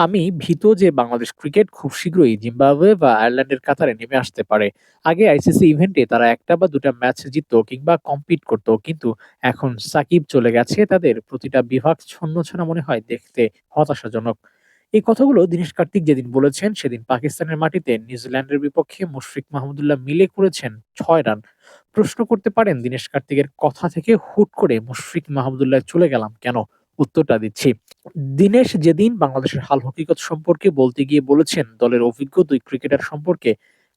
আমি ভীত যে বাংলাদেশ ক্রিকেট খুব শীঘ্রই জিম্বাবুয়ে বা আয়ারল্যান্ডের কাতারে নেমে আসতে পারে। আগে আইসিসি ইভেন্টে তারা একটা বা দুটা ম্যাচ জিততো কিংবা কম্পিট করত। কিন্তু এখন সাকিব চলে গেছে তাদের প্রতিটা বিভাগ ছন্ন ছন্নছাড়া মনে হয় দেখতে হতাশাজনক। এই কথাগুলো দিনেশ কার্তিক যেদিন বলেছেন, সেদিন পাকিস্তানের মাটিতে নিউজিল্যান্ডের বিপক্ষে মুশফিক মাহমুদুল্লাহ মিলে করেছেন ছয় রান। প্রশ্ন করতে পারেন দিনেশ কার্তিকের কথা থেকে, হুট করে মুশফিক মাহমুদুল্লাহ চলে গেলাম কেন? উত্তরটা দিচ্ছি। দিনেশ যেদিন বাংলাদেশের হাল হকিকত সম্পর্কে বলতে গিয়ে বলেছেন, দলের অভিজ্ঞ দুই ক্রিকেটার সম্পর্কে,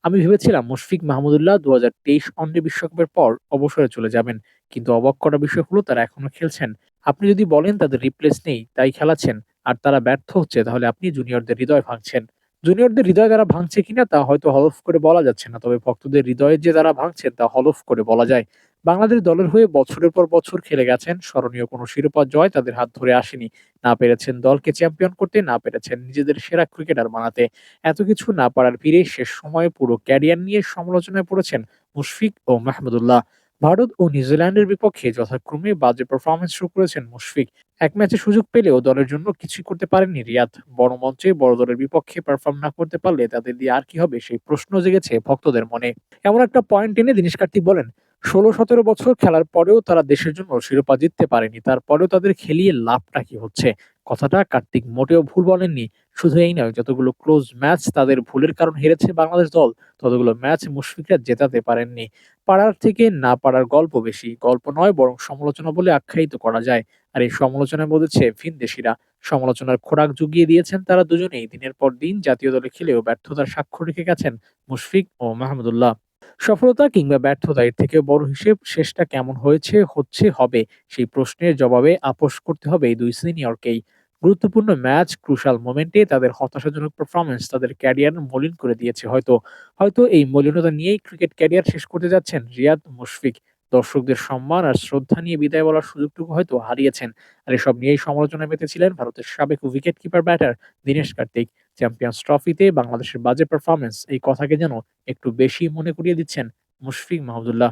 আমি ভেবেছিলাম মুশফিক মাহমুদুল্লাহ দু হাজার তেইশ ওয়ানডে বিশ্বকাপের পর অবসরে চলে যাবেন। কিন্তু অবাক করা বিষয় হলো, তারা এখনও খেলছেন। আপনি যদি বলেন তাদের রিপ্লেস নেই, তাই খেলাচ্ছেন। আর তারা ব্যর্থ হচ্ছে, তাহলে আপনি জুনিয়রদের হৃদয় ভাঙছেন। জুনিয়রদের হৃদয় তারা ভাঙছে কিনা, তা হয়তো হলফ করে বলা যাচ্ছে না। তবে ভক্তদের হৃদয়ে যে তারা ভাঙছেন তা হলফ করে বলা যায়। বাংলাদেশ দলের হয়ে বছরের পর বছর খেলে গেছেন। স্মরণীয় কোনো শিরোপা জয় তাদের হাত ধরে আসেনি। না পেরেছেন দলকে চ্যাম্পিয়ন করতে, না পেরেছেন নিজেদের সেরা ক্রিকেটার বানাতে। এত কিছু না পারার ফিরে শেষ সময়ে পুরো ক্যারিয়ার নিয়ে সমালোচনায় পড়েছেন মুশফিক ও মাহমুদুল্লাহ। ভারত ও নিউজিল্যান্ডের বিপক্ষে যথাক্রমে বাজে পারফরমেন্স শুরু করেছেন মুশফিক। এক ম্যাচে সুযোগ পেলেও দলের জন্য কিছুই করতে পারেননি রিয়াদ। বড় মঞ্চে বড় দলের বিপক্ষে পারফর্ম না করতে পারলে তাদের দিয়ে আর কি হবে সেই প্রশ্ন জেগেছে ভক্তদের মনে। এমন একটা পয়েন্ট এনে দিনেশ কার্তিক বলেন ষোলো সতেরো বছর খেলার পরেও তারা দেশের জন্য শিরোপা জিততে পারেনি। তারপরেও তাদের খেলিয়ে লাভটা কি হচ্ছে? কথাটা কার্তিক মোটেও ভুল বলেননি। শুধু এই নয়, যতগুলো ক্লোজ ম্যাচ তাদের ভুলের কারণ হেরেছে বাংলাদেশ দল, ততগুলো ম্যাচ মুশফিকরা জেতাতে পারেননি। পাড়ার থেকে না পাড়ার গল্প বেশি। গল্প নয়, বরং সমালোচনা বলে আখ্যায়িত করা যায়। আর এই সমালোচনায় বলেছে দেশিরা। সমালোচনার খোরাক জুগিয়ে দিয়েছেন তারা দুজনেই। দিনের পর দিন জাতীয় দলে খেলেও ব্যর্থতার স্বাক্ষর রেখে গেছেন মুশফিক ও মাহমুদুল্লাহ সফলতা কিংবা ব্যর্থতা এর থেকে বড় হিসেব শেষটা কেমন হয়েছে, হচ্ছে, হবে সেই প্রশ্নের জবাবে আপোষ করতে হবে এই দুই সিনিয়রকেই। গুরুত্বপূর্ণ ম্যাচ, ক্রুশাল মোমেন্টে তাদের হতাশাজনক পারফরম্যান্স তাদের ক্যারিয়ার মলিন করে দিয়েছে হয়তো। হয়তো এই মলিনতা নিয়েই ক্রিকেট ক্যারিয়ার শেষ করতে যাচ্ছেন রিয়াদ মুশফিক। দর্শকদের সম্মান আর শ্রদ্ধা নিয়ে বিদায় বলার সুযোগটুকু হয়তো হারিয়েছেন। আর এসব নিয়েই সমালোচনা পেতেছিলেন ভারতের সাবেক wicket keeper batter Dinesh Karthik. Champions ট্রফিতে বাংলাদেশের বাজে পারফরমেন্স এই কথাকে যেন একটু বেশি মনে করিয়ে দিচ্ছেন মুশফিক মাহমুদুল্লাহ।